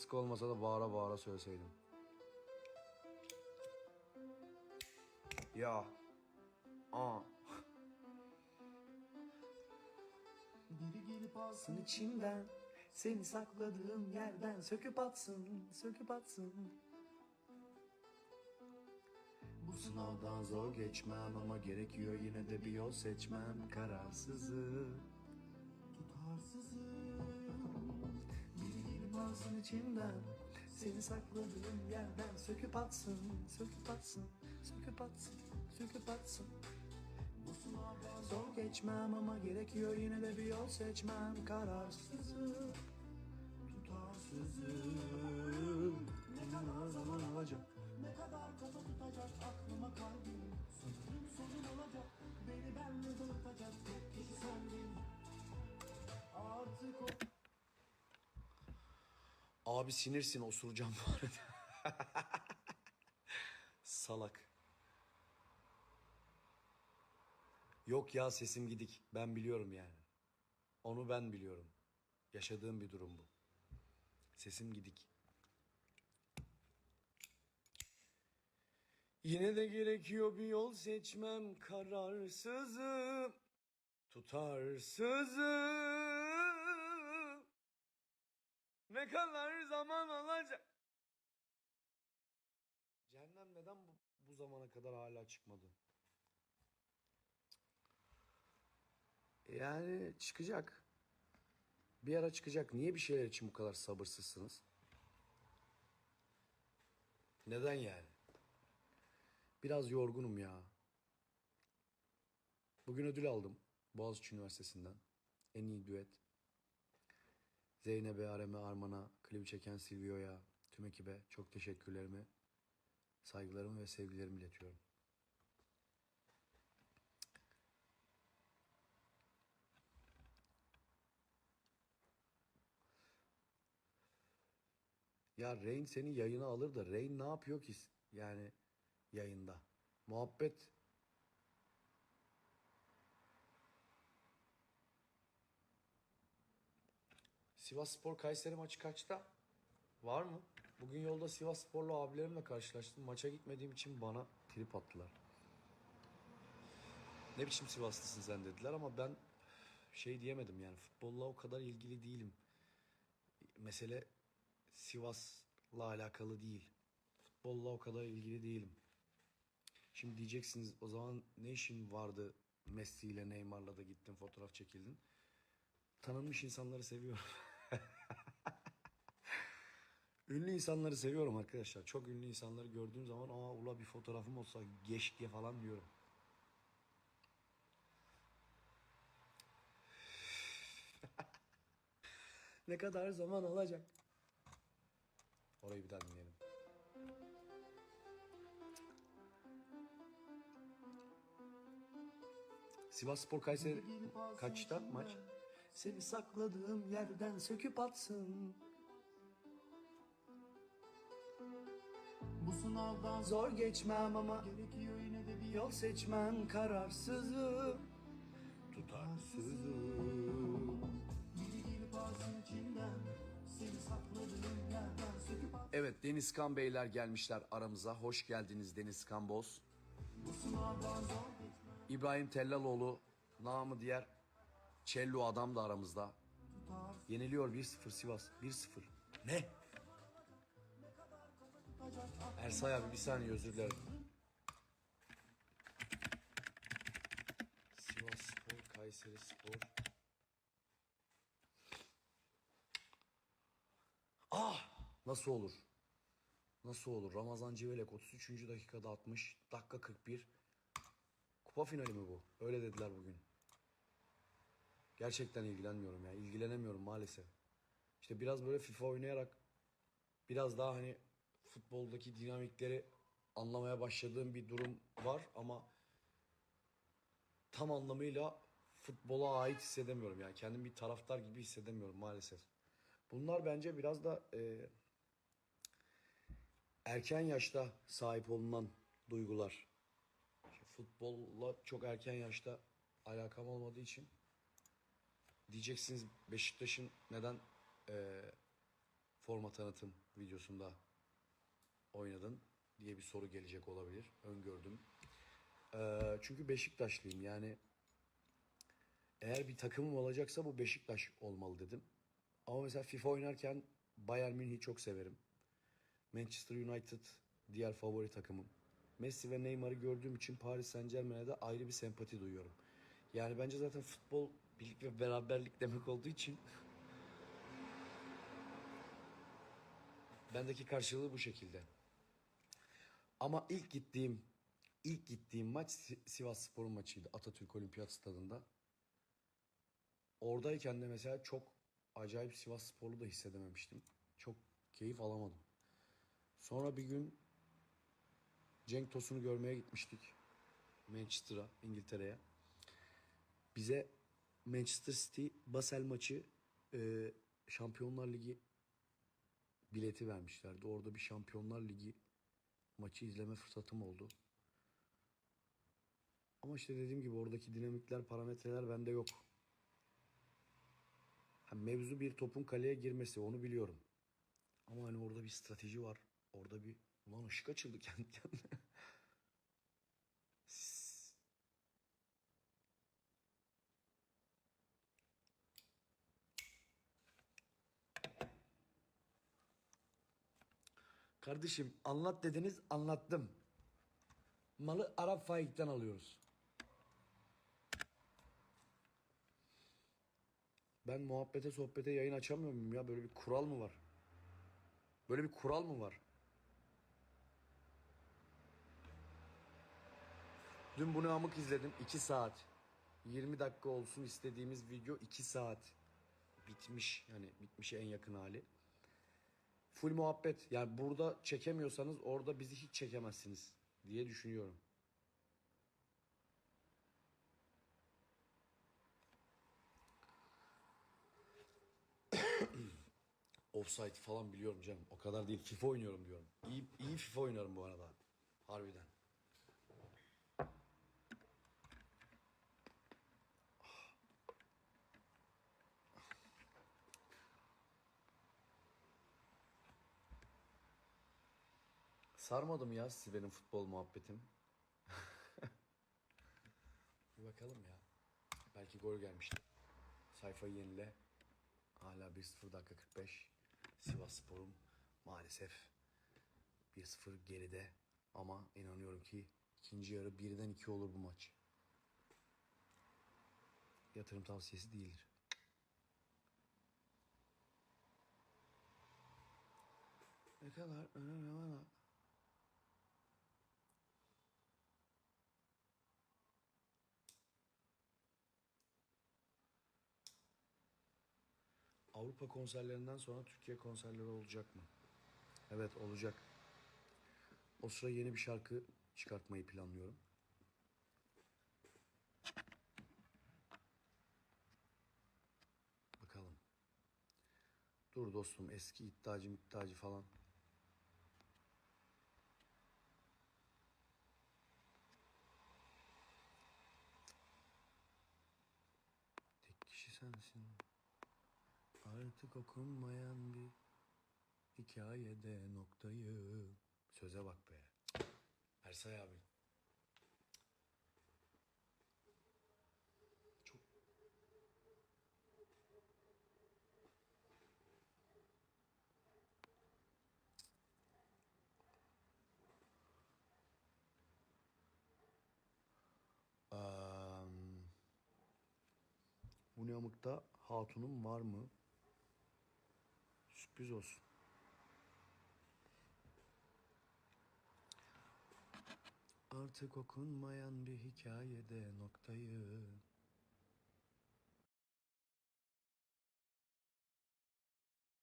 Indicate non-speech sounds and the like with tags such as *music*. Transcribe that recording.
Sık olmasa da bağıra bağıra söyleseydim. Ya. Aa. Biri gelip alsın içimden Seni sakladığım yerden Söküp atsın Söküp atsın Bu sınavdan zor geçmem Ama gerekiyor yine de bir yol seçmem Kararsızım Alsın içimden Seni sakladığım yerden Söküp atsın Söküp atsın Söküp atsın Söküp atsın. Zor geçmem ama gerekiyor yine de bir yol seçmem. Kararsızım Tutarsızım. Ne kadar zaman alacak ne kadar kafa tutacak aklıma kalbim Abi sinirsin osuracağım bu arada. *laughs* Salak. Yok ya sesim gidik. Ben biliyorum yani. Onu ben biliyorum. Yaşadığım bir durum bu. Sesim gidik. Yine de gerekiyor bir yol seçmem. Kararsızım. Tutarsızım Ne kadar zaman alacak Cehennem neden bu, bu zamana kadar hala çıkmadı? Yani çıkacak. Bir ara çıkacak. Niye bir şeyler için bu kadar sabırsızsınız? Neden yani? Biraz yorgunum ya. Bugün ödül aldım. Boğaziçi Üniversitesi'nden. En iyi düet. Zeynep'e, Arem'e, Arman'a, klibi çeken Silvio'ya, tüm ekibe çok teşekkürlerimi, saygılarımı ve sevgilerimi iletiyorum. Ya Rain seni yayına alır da Rain ne yapıyor ki yani yayında? Muhabbet Sivas Spor Kayseri maçı kaçta? Var mı? Bugün yolda Sivas Sporlu abilerimle karşılaştım. Maça gitmediğim için bana trip attılar. Ne biçim Sivaslısın sen dediler ama ben şey diyemedim yani futbolla o kadar ilgili değilim. Mesele Sivas'la alakalı değil. Futbolla o kadar ilgili değilim. Şimdi diyeceksiniz o zaman ne işin vardı Messi ile Neymar'la da gittin fotoğraf çekildin. Tanınmış insanları seviyorum. *laughs* ünlü insanları seviyorum arkadaşlar. Çok ünlü insanları gördüğüm zaman aa ula bir fotoğrafım olsa diye falan diyorum. *laughs* ne kadar zaman alacak? Orayı bir daha dinleyelim. Sivas Spor Kayseri kaçta maç? Seni sakladığım yerden söküp atsın. Bu sınavdan Zor geçmem ama gerekiyor yine de bir yol seçmem kararsızım. Tutarsızım. Biri gelip alsın içinden Seni sakladığım yerden söküp at Evet Deniz Kan Beyler gelmişler aramıza. Hoş geldiniz Deniz Kan Boz. Bu sınavdan zor geçmem İbrahim Tellaloğlu namı diğer Cello adam da aramızda. Yeniliyor 1-0 Sivas. 1-0. Ne? Ersay abi bir saniye özür dilerim. Sivas Spor, Kayseri Spor. Ah! Nasıl olur? Nasıl olur? Ramazan Civelek 33. dakikada atmış. Dakika 41. Kupa finali mi bu? Öyle dediler bugün. Gerçekten ilgilenmiyorum ya. İlgilenemiyorum maalesef. İşte biraz böyle FIFA oynayarak biraz daha hani futboldaki dinamikleri anlamaya başladığım bir durum var ama tam anlamıyla futbola ait hissedemiyorum yani kendimi bir taraftar gibi hissedemiyorum maalesef. Bunlar bence biraz da e, erken yaşta sahip olunan duygular. İşte futbolla çok erken yaşta alakam olmadığı için diyeceksiniz Beşiktaş'ın neden e, forma tanıtım videosunda oynadın diye bir soru gelecek olabilir. Öngördüm. Ee, çünkü Beşiktaşlıyım yani eğer bir takımım olacaksa bu Beşiktaş olmalı dedim. Ama mesela FIFA oynarken Bayern Münih'i çok severim. Manchester United diğer favori takımım. Messi ve Neymar'ı gördüğüm için Paris Saint Germain'e de ayrı bir sempati duyuyorum. Yani bence zaten futbol birlik ve beraberlik demek olduğu için *laughs* bendeki karşılığı bu şekilde. Ama ilk gittiğim ilk gittiğim maç Si- Sivas Spor'un maçıydı Atatürk Olimpiyat Stadında. Oradayken de mesela çok acayip Sivas Spor'u da hissedememiştim. Çok keyif alamadım. Sonra bir gün Cenk Tosun'u görmeye gitmiştik. Manchester'a, İngiltere'ye. Bize Manchester City Basel maçı e, Şampiyonlar Ligi bileti vermişlerdi. Orada bir Şampiyonlar Ligi maçı izleme fırsatım oldu. Ama işte dediğim gibi oradaki dinamikler, parametreler bende yok. Ha, mevzu bir topun kaleye girmesi onu biliyorum. Ama hani orada bir strateji var. Orada bir ulan ışık açıldı *laughs* kendi kendine. Kardeşim anlat dediniz anlattım. Malı Arap Faik'ten alıyoruz. Ben muhabbete sohbete yayın açamıyor muyum ya? Böyle bir kural mı var? Böyle bir kural mı var? Dün bunu amık izledim. 2 saat. 20 dakika olsun istediğimiz video 2 saat. Bitmiş yani bitmişe en yakın hali. Full muhabbet. Yani burada çekemiyorsanız orada bizi hiç çekemezsiniz diye düşünüyorum. *coughs* Offside falan biliyorum canım. O kadar değil. FIFA oynuyorum diyorum. İyi, iyi FIFA oynarım bu arada. Harbiden. Sarmadım ya sizi benim futbol muhabbetim. Bir bakalım ya. Belki gol gelmiştir. Sayfayı yenile. Hala 1-0 dakika 45. Sivas Spor'um maalesef 1-0 geride. Ama inanıyorum ki ikinci yarı birden 2 olur bu maç. Yatırım tavsiyesi değildir. Ne kadar önemli ama Avrupa konserlerinden sonra Türkiye konserleri olacak mı? Evet olacak. O sıra yeni bir şarkı çıkartmayı planlıyorum. Bakalım. Dur dostum eski iddiacı iddiacı falan. Tek kişi sensin. Artık okunmayan bir hikayede noktayı. Söze bak be. Ersay abi. Çok Am, bu ne amıkta hatunum var mı? Sürpriz olsun. Artık okunmayan bir hikayede noktayı